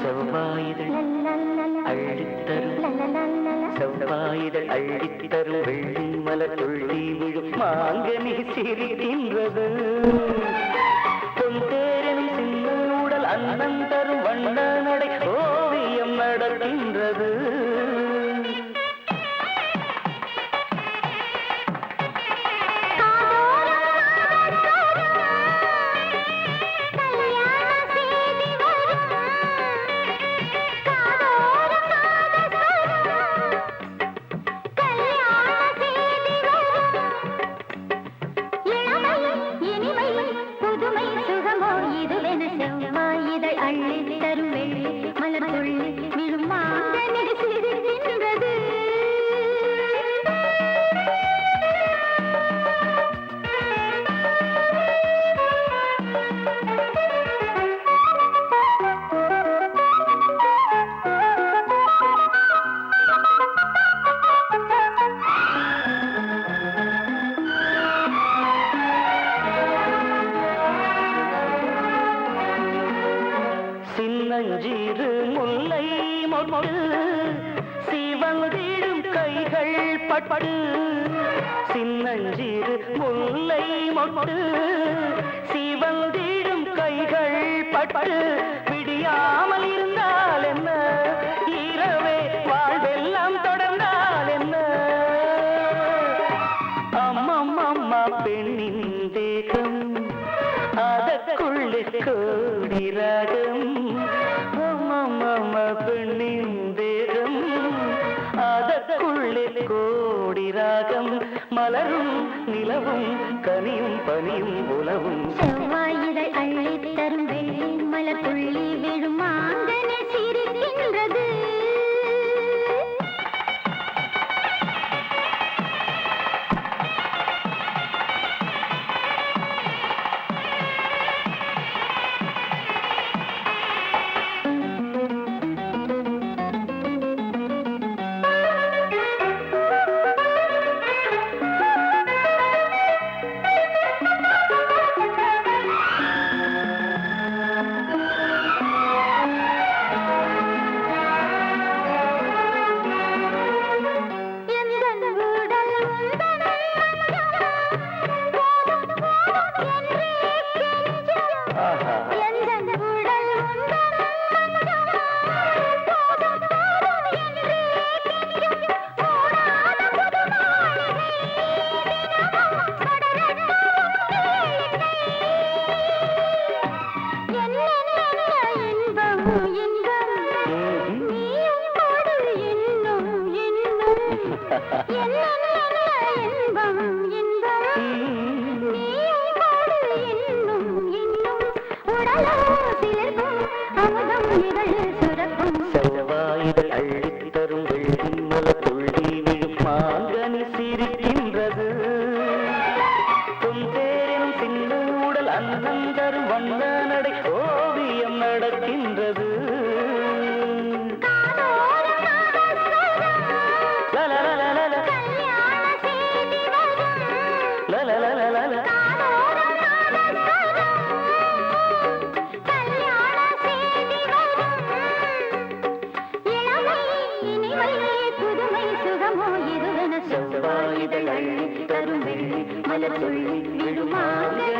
செவ்வாயுதல் அள்ளித்தரும். செவ்வாயுதல் அள்ளித்தரும் வெள்ளி மலர் துள்ளி விழும் மாங்கனி சிரிக்கின்றது பொந்தேரனும் சின்ன உடல் அன்னம் தரும் வண்ண நடை ஓவியம் நடக்கின்றது. சின்னஞ்சிறு முல்லை மொட்டு சிவந்திடும் கைகள் பட்படு. சின்னஞ்சிறு முல்லை மொட்டு சிவந்திடும் கைகள் பட்படு. விடியாமல் இருந்தால் என்ன? இரவே வாழ்வெல்லாம் தொடர்ந்தால் என்ன? அம்மம்மம்மா பெண்ணின் தேகம். அதற்குள்ளே கோடி ராகம் அம்மம்மம்மா பெண்ணின் தேகம் அதற்குள்ளே கோடி ராகம் மலரும் நிலவும் கனியும் பனியும் உலவும். செவ்வாயிடை அள்ளி தரும் வெள்ளி மலர் துள்ளி விழுமா? மாங்கனி சிரிக்கின்றது எந்தன் உடல் உந்தன் போதும் போதும் என்றே அமுதம் மலர்க்குள் விடுமாக